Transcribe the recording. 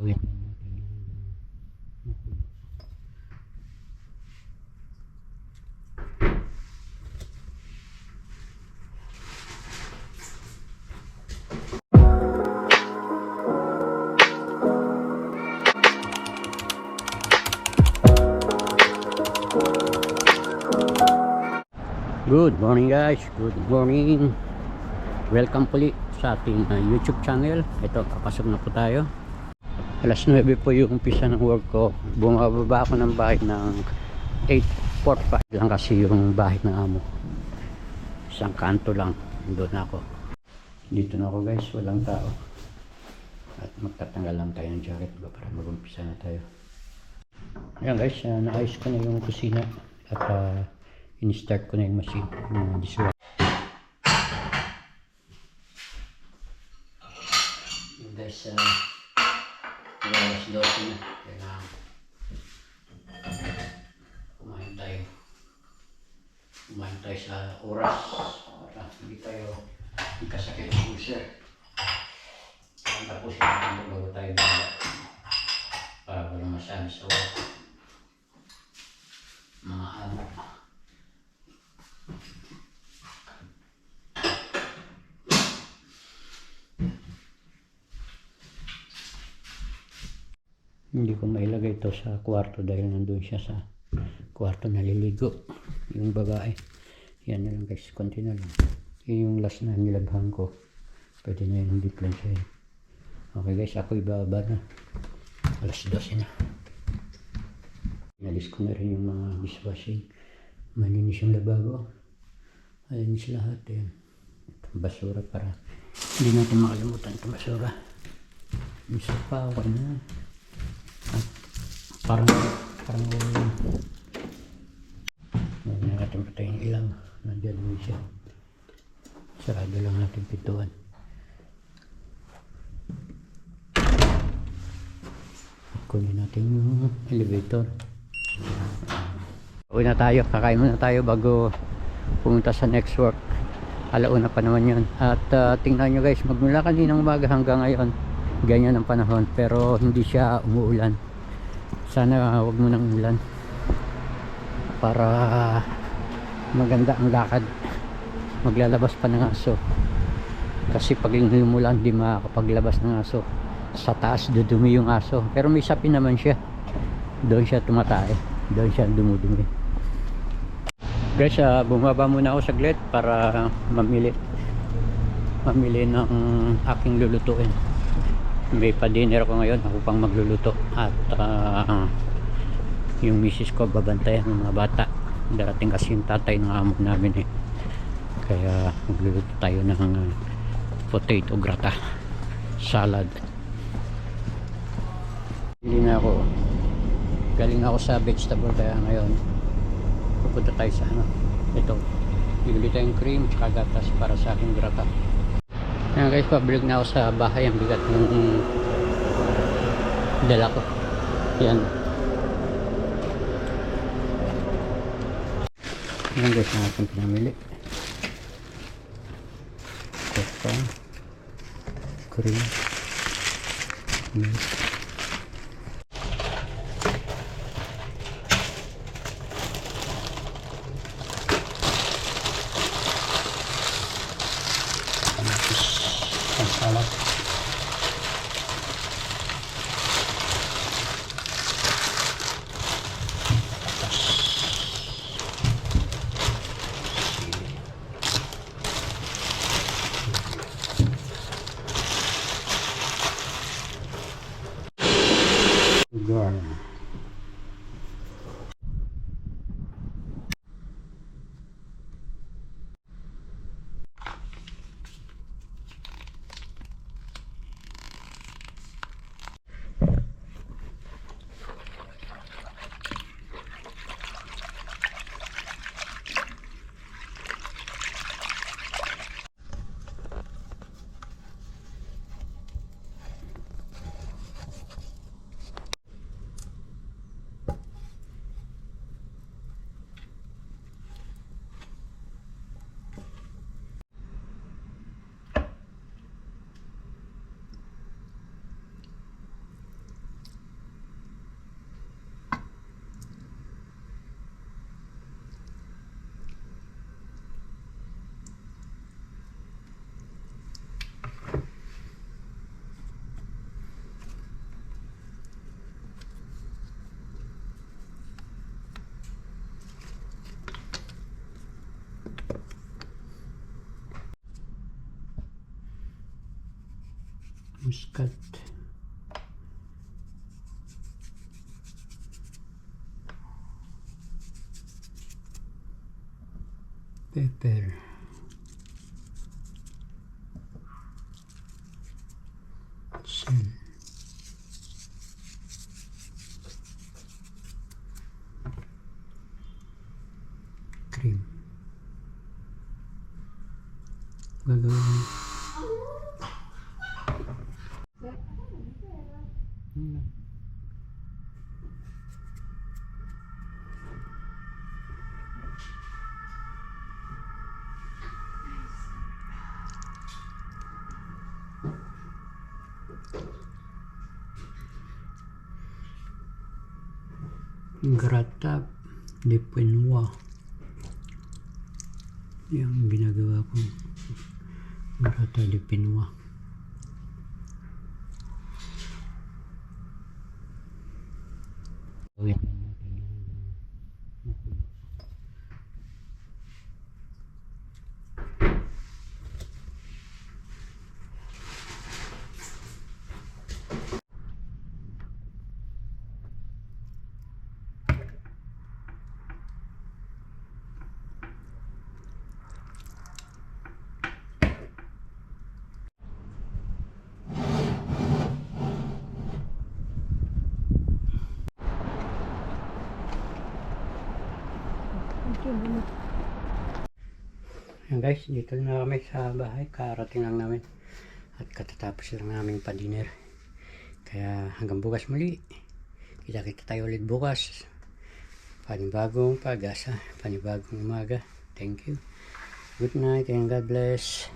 Good morning guys, good morning. Welcome puli sa ating uh, YouTube channel. Ito, papasok na po tayo Alas 9 po yung umpisa ng work ko. Bumababa ako ng bahay ng 8.45 lang kasi yung bahay ng amo Isang kanto lang, doon ako. Dito na ako guys, walang tao. At magtatanggal lang tayo ng jacket. Ko para mag-umpisa na tayo. Ayan guys, uh, naayos ko na yung kusina. At uh, in-start ko na yung machine yung dishwasher. Yung guys, uh, 12 na kailangan kumain tayo. Kumain tayo sa oras. Para hindi tayo ikasakit. Ng ulcer tapos yung bago tayo para walang masabi sa mga Hindi ko mailagay ito sa kwarto dahil nandun siya sa kwarto naliligo. Yung babae. Yan na lang guys, konti na lang. Yun yung last na nilabhan ko. Pwede na yung dito lang siya. Okay guys, ako ibaba na. Alas 12 na. Inalis ko na rin yung mga dishwashing. Malinis yung lababo. Malinis lahat yan. Itong basura para hindi natin makalimutan itong basura. Isa pa, okay na. Parang parang Huwag na natin patayin yung ilaw. Nandiyan naman siya. Sarado lang natin pintuan. Kunin natin yung elevator. Uwi na tayo. Kakain muna tayo bago pumunta sa next work. Alauna pa naman yun. At uh, tingnan nyo guys, magmula kaninang umaga hanggang ngayon, ganyan ang panahon. Pero hindi siya umuulan. Sana wag mo nang ulan. Para maganda ang lakad. Maglalabas pa ng aso. Kasi pag umulan, di makakapaglabas ng aso. Sa taas, dudumi yung aso. Pero may sapi naman siya. Doon siya tumatay. Doon siya dumudumi. Guys, ah, bumaba muna ako saglit para mamili. Mamili ng aking lulutuin. May pa-dinner ako ngayon. Ako magluluto. At ah, yung misis ko babantayan ng mga bata. Darating kasi yung tatay ng amo namin eh. Kaya magluluto tayo ng ah, potato grata salad. Hindi na ako. Galing ako sa vegetable kaya ngayon pupunta tayo sa ano ito bibili tayong cream tsaka gatas para sa aking grata ayan guys pabalik na ako sa bahay ang bigat. Ng dala ko yan ayan guys na ating pinamili coca cream milk yapmış. Pepper. Sen. Cream. Gagawin. Gratab de Pinoa. Yung ginagawa ko. Grata Pinoa. Gawin lang natin yung mapuno. Yan guys, dito na kami sa bahay. Karating lang namin. At katatapos lang namin pa-dinner. Kaya hanggang bukas muli. Kita-kita tayo ulit bukas. Panibagong pag-asa. Panibagong umaga. Thank you. Good night and God bless.